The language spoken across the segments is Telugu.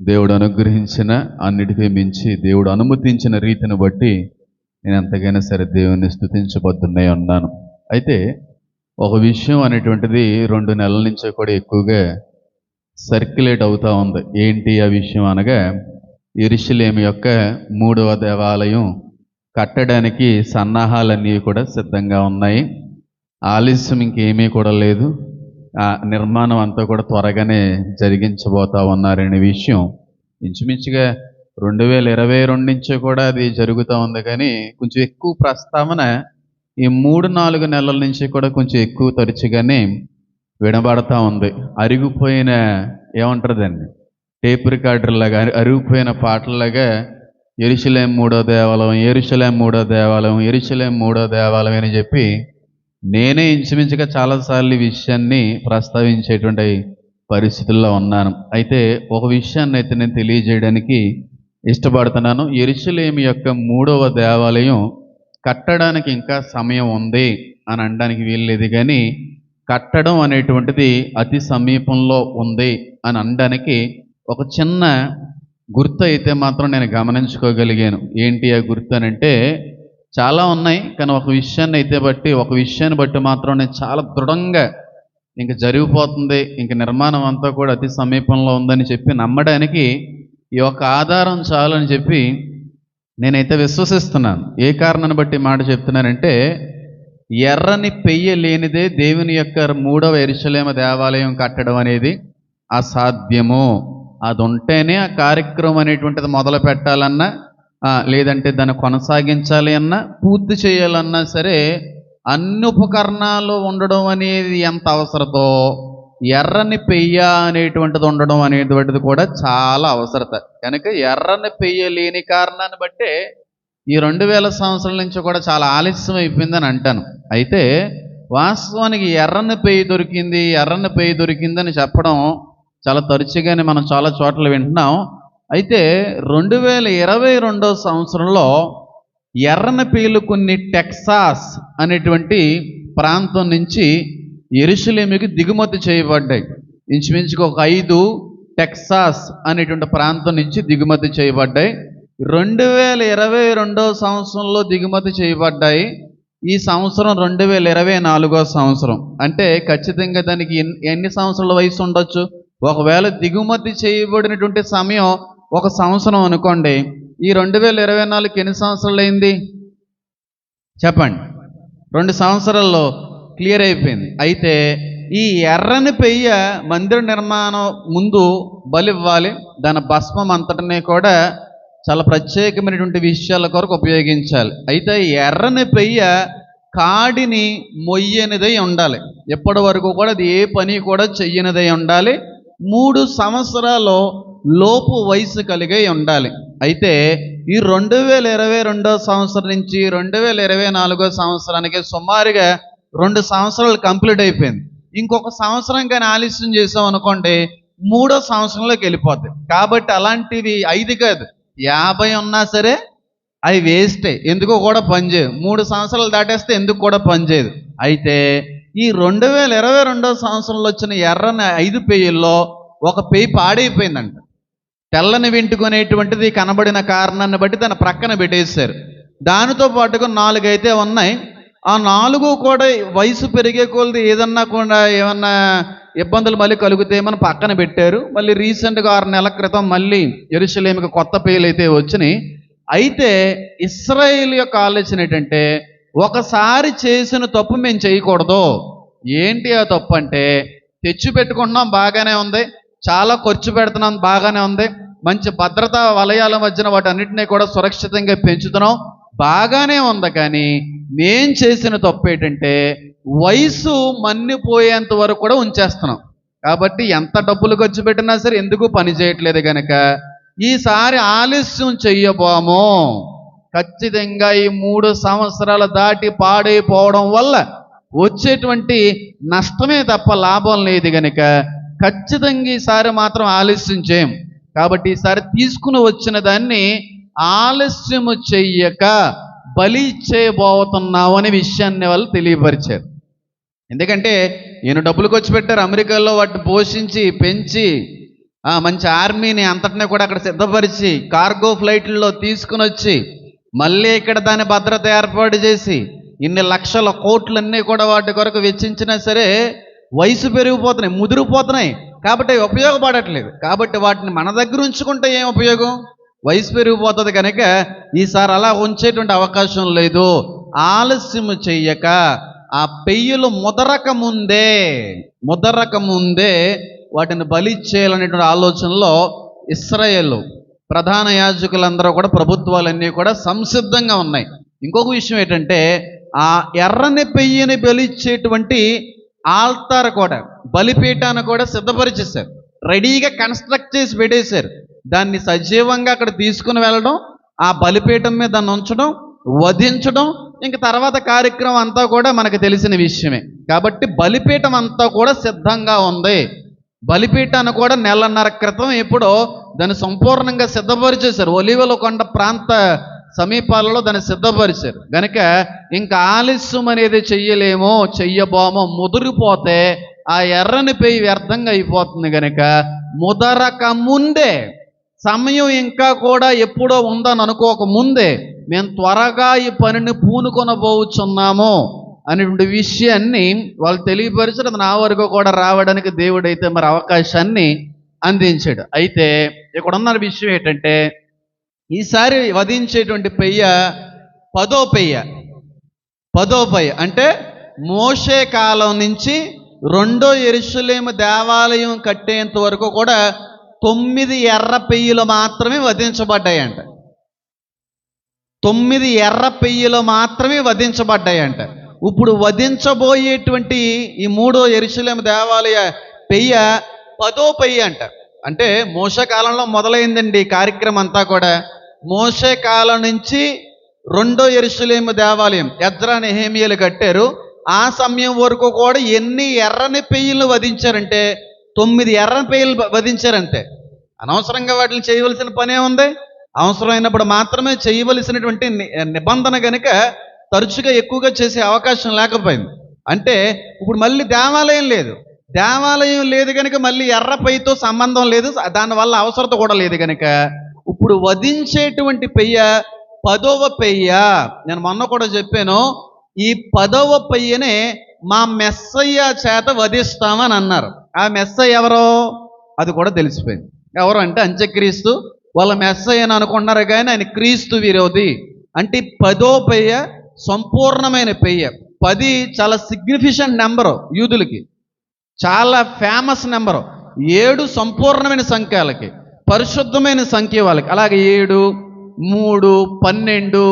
దేవుడు అనుగ్రహించిన అన్నిటికీ మించి దేవుడు అనుమతించిన రీతిని బట్టి నేను ఎంతకైనా సరే దేవుని స్థుతించబద్దున్నాయి ఉన్నాను అయితే ఒక విషయం అనేటువంటిది రెండు నెలల నుంచే కూడా ఎక్కువగా సర్క్యులేట్ అవుతూ ఉంది. ఏంటి ఆ విషయం అనగా ఎరుషలేమి యొక్క మూడవ దేవాలయం కట్టడానికి సన్నాహాలన్నీ కూడా సిద్ధంగా ఉన్నాయి. ఆలస్యం ఇంకేమీ కూడా లేదు. నిర్మాణం అంతా కూడా త్వరగానే జరిగించబోతా ఉన్నారనే విషయం ఇంచుమించుగా రెండు వేల ఇరవై రెండు నుంచే కూడా అది జరుగుతూ ఉంది. కానీ కొంచెం ఎక్కువ ప్రస్తావన ఈ మూడు నాలుగు నెలల నుంచి కూడా కొంచెం ఎక్కువ తరచుగానే వినబడతా ఉంది. అరిగిపోయిన ఏమంటారు దాన్ని? టేప్ రికార్డర్లాగా అరిగిపోయిన పాటల్లాగా ఎరుసలేం మూడో దేవాలయం ఎరుసలేం మూడో దేవాలయం ఎరుసలేం మూడో దేవాలయం అని చెప్పి నేనే ఇంచుమించుగా చాలాసార్లు ఈ విషయాన్ని ప్రస్తావించేటువంటి పరిస్థితుల్లో ఉన్నాను. అయితే ఒక విషయాన్ని అయితే నేను తెలియజేయడానికి ఇష్టపడుతున్నాను. ఎరుసలేమి యొక్క మూడవ దేవాలయం కట్టడానికి ఇంకా సమయం ఉంది అని అనడానికి వీల్లేదు కానీ కట్టడం అనేటువంటిది అతి సమీపంలో ఉంది అని అనడానికి ఒక చిన్న గుర్తు అయితే మాత్రం నేను గమనించుకోగలిగాను. ఏంటి ఆ గుర్తు అని అంటే చాలా ఉన్నాయి కానీ ఒక విషయాన్ని అయితే బట్టి ఒక విషయాన్ని బట్టి మాత్రం నేను చాలా దృఢంగా ఇంక జరిగిపోతుంది ఇంక నిర్మాణం అంతా కూడా అతి సమీపంలో ఉందని చెప్పి నమ్మడానికి ఈ యొక్క ఆధారం చాలని చెప్పి నేనైతే విశ్వసిస్తున్నాను. ఏ కారణాన్ని బట్టి మాట చెప్తున్నానంటే ఎర్రని పెయ్య లేనిదే దేవుని యొక్క మూడవ ఎరుసలేమ దేవాలయం కట్టడం అనేది అసాధ్యము. అది ఉంటేనే ఆ కార్యక్రమం అనేటువంటిది మొదలు పెట్టాలన్నా లేదంటే దాన్ని కొనసాగించాలి అన్నా పూర్తి చేయాలన్నా సరే అన్ని ఉపకరణాలు ఉండడం అనేది ఎంత అవసరతో ఎర్రని పెయ్య అనేటువంటిది ఉండడం అనేటువంటిది కూడా చాలా అవసరత. కనుక ఎర్రని పెయ్య లేని కారణాన్ని బట్టే ఈ రెండు వేల సంవత్సరాల నుంచి కూడా చాలా ఆలస్యం అయిపోయిందని అంటాను. అయితే వాస్తవానికి ఎర్రని పెయ్యి దొరికింది ఎర్రని పెయ్యి దొరికిందని చెప్పడం చాలా తరచుగానే మనం చాలా చోట్ల వింటున్నాం. అయితే రెండు వేల ఇరవై రెండో సంవత్సరంలో ఎర్రని పేలు కొన్ని టెక్సాస్ అనేటువంటి ప్రాంతం నుంచి ఎరుసలేమికి దిగుమతి చేయబడ్డాయి. ఇంచుమించుకు ఒక ఐదు టెక్సాస్ అనేటువంటి ప్రాంతం నుంచి దిగుమతి చేయబడ్డాయి. రెండు వేల ఇరవై రెండో సంవత్సరంలో దిగుమతి చేయబడ్డాయి. ఈ సంవత్సరం రెండు వేల ఇరవై నాలుగో సంవత్సరం. అంటే ఖచ్చితంగా దానికి ఎన్ని ఎన్ని సంవత్సరాల వయసు ఉండొచ్చు? ఒకవేళ దిగుమతి చేయబడినటువంటి సమయం ఒక సంవత్సరం అనుకోండి. ఈ రెండు వేల ఇరవై నాలుగుకి ఎన్ని సంవత్సరాలు అయింది? చెప్పండి. రెండు సంవత్సరాల్లో క్లియర్ అయిపోయింది. అయితే ఈ ఎర్రని పెయ్య మందిర నిర్మాణం ముందు బలి ఇవ్వాలి. దాని భస్మం అంతటినీ కూడా చాలా ప్రత్యేకమైనటువంటి విషయాల కొరకు ఉపయోగించాలి. అయితే ఎర్రని పెయ్య కాడిని మొయ్యనిదై ఉండాలి. ఎప్పటి వరకు కూడా అది ఏ పని కూడా చెయ్యనిదై ఉండాలి. మూడు సంవత్సరాలు లోపు వయసు కలిగి ఉండాలి. అయితే ఈ రెండు వేల ఇరవై రెండో సంవత్సరం నుంచి రెండు వేల ఇరవై నాలుగో సంవత్సరానికి సుమారుగా రెండు సంవత్సరాలు కంప్లీట్ అయిపోయింది. ఇంకొక సంవత్సరం కానీ ఆలస్యం చేసాం అనుకోండి మూడో సంవత్సరంలోకి వెళ్ళిపోద్ది. కాబట్టి అలాంటివి ఐదు కాదు యాభై ఉన్నా సరే అవి వేస్టే ఎందుకు కూడా పనిచేయదు మూడు సంవత్సరాలు దాటేస్తే ఎందుకు కూడా పనిచేయదు అయితే ఈ రెండు వేల ఇరవై రెండో సంవత్సరంలో వచ్చిన ఎర్రని ఐదు పేయల్లో ఒక పేయి పాడైపోయిందంట. తెల్లని వెంటుకునేటువంటిది కనబడిన కారణాన్ని బట్టి తన ప్రక్కన పెట్టేశారు. దానితో పాటుగా నాలుగు అయితే ఉన్నాయి. ఆ నాలుగు కూడా వయసు పెరిగే కొలది ఏదన్నా కూడా ఏమన్నా ఇబ్బందులు మళ్ళీ కలుగుతాయేమని పక్కన పెట్టారు. మళ్ళీ రీసెంట్గా ఆరు నెలల క్రితం మళ్ళీ ఎరుసలేమికి కొత్త పేర్లు అయితే వచ్చినాయి. అయితే ఇస్రాయేల్ యొక్క ఆలోచన ఏంటంటే ఒకసారి చేసిన తప్పు మేము చేయకూడదు. ఏంటి ఆ తప్పు అంటే తెచ్చి పెట్టుకుంటున్నాం బాగానే ఉంది. చాలా ఖర్చు పెడుతున్నాం బాగానే ఉంది. మంచి భద్రతా వలయాల మధ్యన వాటన్నిటినీ కూడా సురక్షితంగా పెంచుతున్నాం. బాగానే ఉంది కానీ మేం చేసిన తప్పు ఏంటంటే వయసు మన్నిపోయేంత వరకు కూడా ఉంచేస్తున్నాం. కాబట్టి ఎంత డబ్బులు ఖర్చు పెట్టినా సరే ఎందుకు పని చేయట్లేదు కనుక ఈసారి ఆలస్యం చెయ్యబోము. ఖచ్చితంగా ఈ మూడు సంవత్సరాలు దాటి పాడైపోవడం వల్ల వచ్చేటువంటి నష్టమే తప్ప లాభం లేదు కనుక ఖచ్చితంగా ఈసారి మాత్రం ఆలస్యం చేయం. కాబట్టి ఈసారి తీసుకుని వచ్చిన దాన్ని ఆలస్యము చెయ్యక బలి చేయబోతున్నావు అనే విషయాన్ని వాళ్ళు తెలియపరిచారు. ఎందుకంటే ఈయన డబ్బులు ఖర్చు పెట్టారు అమెరికాలో వాటిని పోషించి పెంచి మంచి ఆర్మీని అంతటిని కూడా అక్కడ సిద్ధపరిచి కార్గో ఫ్లైట్లలో తీసుకుని వచ్చి మళ్ళీ ఇక్కడ దాని భద్రత ఏర్పాటు చేసి ఇన్ని లక్షల కోట్లన్నీ కూడా వాటి కొరకు వెచ్చించినా సరే వయసు పెరిగిపోతున్నాయి ముదిరిపోతున్నాయి. కాబట్టి అవి ఉపయోగపడట్లేదు. కాబట్టి వాటిని మన దగ్గర ఉంచుకుంటే ఏం ఉపయోగం? వయసు పెరిగిపోతుంది కనుక ఈసారి అలా ఉంచేటువంటి అవకాశం లేదు. ఆలస్యం చెయ్యక ఆ పెయ్యలు ముదరక ముందే ముదరక ముందే వాటిని బలిచ్చేయాలనేటువంటి ఆలోచనలో ఇస్రాయేల్ ప్రధాన యాజకులందరూ కూడా ప్రభుత్వాలన్నీ కూడా సంసిద్ధంగా ఉన్నాయి. ఇంకొక విషయం ఏంటంటే ఆ ఎర్రని పెయ్యని బలిచ్చేటువంటి ఆల్తార్ కూడా బలిపీఠాన్ని కూడా సిద్ధపరిచేశారు. రెడీగా కన్స్ట్రక్ట్ చేసి పెట్టేశారు. దాన్ని సజీవంగా అక్కడ తీసుకుని వెళ్ళడం ఆ బలిపీఠం మీద దాన్ని ఉంచడం వధించడం ఇంక తర్వాత కార్యక్రమం అంతా కూడా మనకు తెలిసిన విషయమే. కాబట్టి బలిపీఠం అంతా కూడా సిద్ధంగా ఉంది. బలిపీఠాన్ని కూడా నెలన్నర క్రితం ఎప్పుడో దాన్ని సంపూర్ణంగా సిద్ధపరిచేశారు. ఒలివల కొండ ప్రాంత సమీపాలలో దాన్ని సిద్ధపరిచారు. గనక ఇంకా ఆలస్యం అనేది చెయ్యలేమో చెయ్యబోమో ముదిరిపోతే ఆ ఎర్రని పెయ్యి వ్యర్థంగా అయిపోతుంది గనక ముదరక ముందే సమయం ఇంకా కూడా ఎప్పుడో ఉందని అనుకోక ముందే మేము త్వరగా ఈ పనిని పూనుకొనబోచున్నాము అనేటువంటి విషయాన్ని వాళ్ళు తెలియపరిచారు. అది నా వరకు కూడా రావడానికి దేవుడైతే మరి అవకాశాన్ని అందించాడు. అయితే ఇక్కడ ఉన్న విషయం ఏంటంటే ఈసారి వధించేటువంటి పెయ్య పదో పెయ్య. పదో పెయ్య. అంటే మోషే కాలం నుంచి రెండో ఎరుసలేము దేవాలయం కట్టేంత వరకు కూడా తొమ్మిది ఎర్ర పెయ్యలు మాత్రమే వధించబడ్డాయంట. తొమ్మిది ఎర్ర పెయ్యలు మాత్రమే వధించబడ్డాయంట. ఇప్పుడు వధించబోయేటువంటి ఈ మూడో ఎరుసలేము దేవాలయ పెయ్య పదో పెయ్య అంట. అంటే మోసకాలంలో మొదలైందండి ఈ కార్యక్రమం అంతా కూడా. మోసే కాలం నుంచి రెండో ఎరుసలేము దేవాలయం ఎజ్రా నెహేమియలు కట్టారు. ఆ సమయం వరకు కూడా ఎన్ని ఎర్రని పెయ్యలు వధించారంటే తొమ్మిది ఎర్రని పెయ్యలు వధించారంటే. అనవసరంగా వాటిని చేయవలసిన పనే ఉంది. అవసరమైనప్పుడు మాత్రమే చేయవలసినటువంటి ని- నిబంధన గనుక తరచుగా ఎక్కువగా చేసే అవకాశం లేకపోయింది. అంటే ఇప్పుడు మళ్ళీ దేవాలయం లేదు. దేవాలయం లేదు కనుక మళ్ళీ ఎర్రపైతో సంబంధం లేదు. దానివల్ల అవసరత కూడా లేదు కనుక ఇప్పుడు వధించేటువంటి పెయ్య పదవ పెయ్య. నేను మొన్న కూడా చెప్పాను ఈ పదవ పెయ్యనే మా మెస్సయ్య చేత వధిస్తామని అన్నారు. ఆ మెస్సయ్య ఎవరో? అది కూడా తెలిసిపోయింది. ఎవరు అంటే అంత్యక్రీస్తు. వాళ్ళ మెస్సయ్య అని అనుకున్నారు కానీ ఆయన క్రీస్తు విరోధి. అంటే పదో పెయ్య సంపూర్ణమైన పెయ్య. పది చాలా సిగ్నిఫిషెంట్ నెంబరు యూదులకి. చాలా ఫేమస్ నెంబరు ఏడు సంపూర్ణమైన సంఖ్యలకి. పరిశుద్ధమైన సంఖ్య వాళ్ళకి. అలాగే ఏడు మూడు పన్నెండు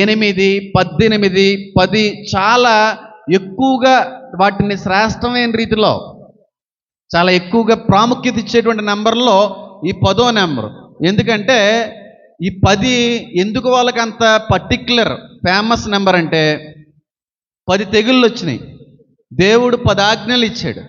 ఎనిమిది పద్దెనిమిది పది చాలా ఎక్కువగా వాటిని శ్రేష్టమైన రీతిలో చాలా ఎక్కువగా ప్రాముఖ్యత ఇచ్చేటువంటి నెంబర్లో ఈ పదో నెంబర్. ఎందుకంటే ఈ పది ఎందుకు వాళ్ళకి అంత పర్టిక్యులర్ ఫేమస్ నెంబర్ అంటే పది తెగుళ్ళు వచ్చినాయి. దేవుడు పది ఆజ్ఞలు ఇచ్చాడు.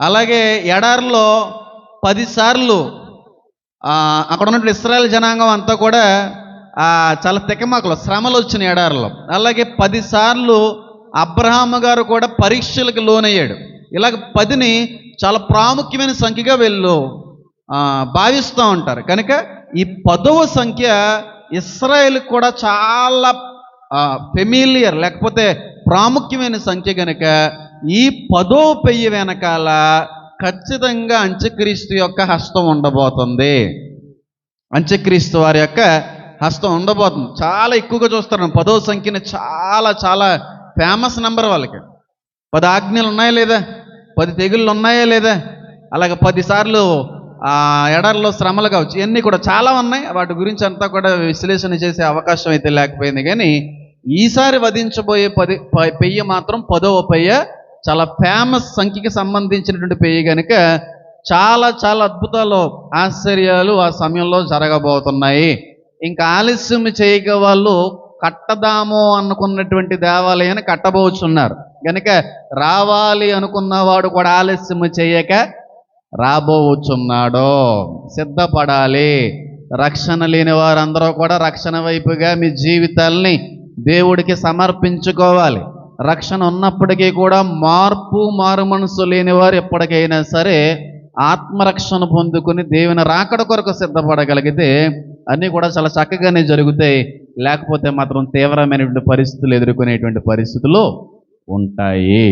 అలాగే ఎడారిలో పదిసార్లు అక్కడ ఉన్నటువంటి ఇస్రాయల్ జనాంగం అంతా కూడా చాలా తెకమాకలు శ్రమలు వచ్చిన ఎడారిలో. అలాగే పదిసార్లు అబ్రహాము గారు కూడా పరీక్షలకు లోనయ్యాడు. ఇలాగ పదిని చాలా ప్రాముఖ్యమైన సంఖ్యగా వీళ్ళు భావిస్తూ ఉంటారు. కనుక ఈ పదవ సంఖ్య ఇస్రాయేల్ కూడా చాలా ఫెమిలియర్ లేకపోతే ప్రాముఖ్యమైన సంఖ్య కనుక ఈ పదో పెయ్యి వెనకాల ఖచ్చితంగా అంత్యక్రీస్తు యొక్క హస్తం ఉండబోతుంది. అంత్యక్రీస్తు వారి యొక్క హస్తం ఉండబోతుంది. చాలా ఎక్కువగా చూస్తారు. పదో సంఖ్యని చాలా చాలా ఫేమస్ నెంబర్ వాళ్ళకి. పది ఆజ్ఞలు ఉన్నాయా లేదా? పది తెగుళ్ళు ఉన్నాయా లేదా? అలాగే పదిసార్లు ఆ ఎడర్లో శ్రమలు కావచ్చు. ఇవన్నీ కూడా చాలా ఉన్నాయి. వాటి గురించి అంతా కూడా విశ్లేషణ చేసే అవకాశం అయితే లేకపోయింది. కానీ ఈసారి వధించబోయే పది పెయ్య మాత్రం పదవ పెయ్య చాలా ఫేమస్ సంఖ్యకి సంబంధించినటువంటి పేయి కనుక చాలా చాలా అద్భుతాలు ఆశ్చర్యాలు ఆ సమయంలో జరగబోతున్నాయి. ఇంకా ఆలస్యం చేయక వాళ్ళు కట్టదాము అనుకున్నటువంటి దేవాలయాన్ని కట్టబోచున్నారు. కనుక రావాలి అనుకున్నవాడు కూడా ఆలస్యం చేయక రాబోచున్నాడో. సిద్ధపడాలి. రక్షణ లేని వారందరూ కూడా రక్షణ వైపుగా మీ జీవితాల్ని దేవుడికి సమర్పించుకోవాలి. రక్షణ ఉన్నప్పటికీ కూడా మార్పు మారు మనసు లేని వారు ఎప్పటికైనా సరే ఆత్మరక్షణ పొందుకుని దేవుని రాకడ కొరకు సిద్ధపడగలిగితే అన్నీ కూడా చాలా చక్కగానే జరుగుతాయి. లేకపోతే మాత్రం తీవ్రమైనటువంటి పరిస్థితులు ఎదుర్కొనేటువంటి పరిస్థితులు ఉంటాయి.